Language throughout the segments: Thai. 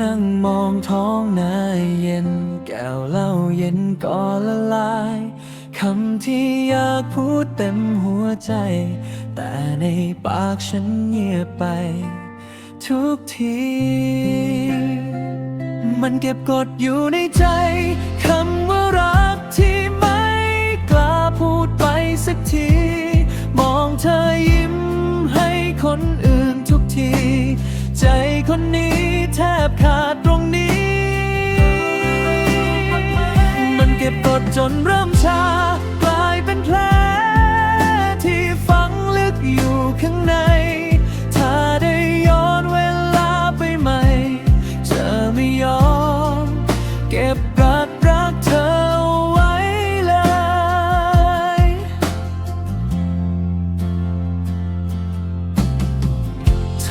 นั่งมองท้องนาเย็น แก้วเหล้าเย็นก็ละลายคำที่อยากพูดเต็มหัวใจ แต่ในปากฉันเงียบไป ทุกที มันเก็บกดอยู่ในใจคำว่ารักที่ไม่กล้าพูดไปสักที มองเธอยิ้มให้คนอื่นทุกที ใจคนนี้ บขาดตรงนี้ มันเก็บกดจนเริ่มชา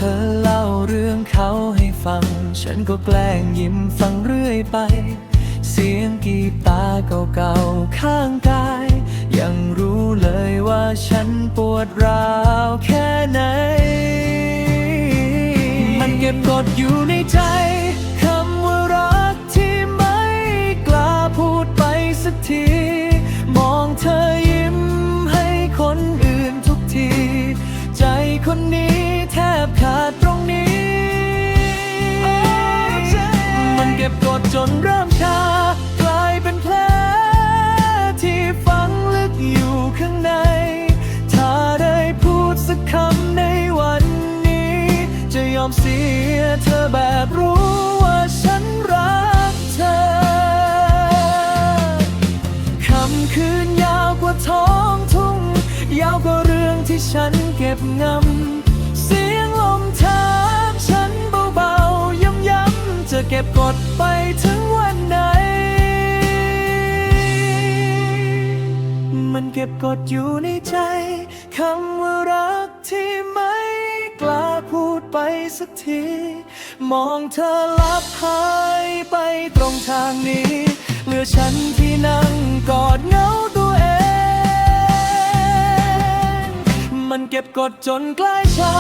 อเล่าเรื่องเขาให้ฟัง ฉันก็แกล้งยิ้มฟังเรื่อยไป เสียงกีตาร์เก่าๆข้างกาย ยังรู้เลยว่าฉันปวดร้าวแค่ไหน มันเก็บกดอยู่ในใจคำว่ารักที่ไม่กล้าพูดไปสักที มองเธอยิ้มให้คนอื่นทุกที ใจคนนี้ นเริ่มชากลายเป็นแผลที่ฝังลึกอยู่ข้างใน ถ้าได้พูดสักคำในวันนี้ จะยอมเสียเธอแบบรู้ว่าฉันรักเธอคำคืนยาวกว่าท้องทุ่ง ยาวกว่าเรื่องที่ฉันเก็บงำ เก็บกดไปถึงวันไหน มันเก็บกดอยู่ในใจคำว่ารักที่ไม่กล้าพูดไปสักที มองเธอลับหายไปตรงทางนี้ เหลือฉันที่นั่งกอดเงาตัวเอง มันเก็บกดจนใกล้ชา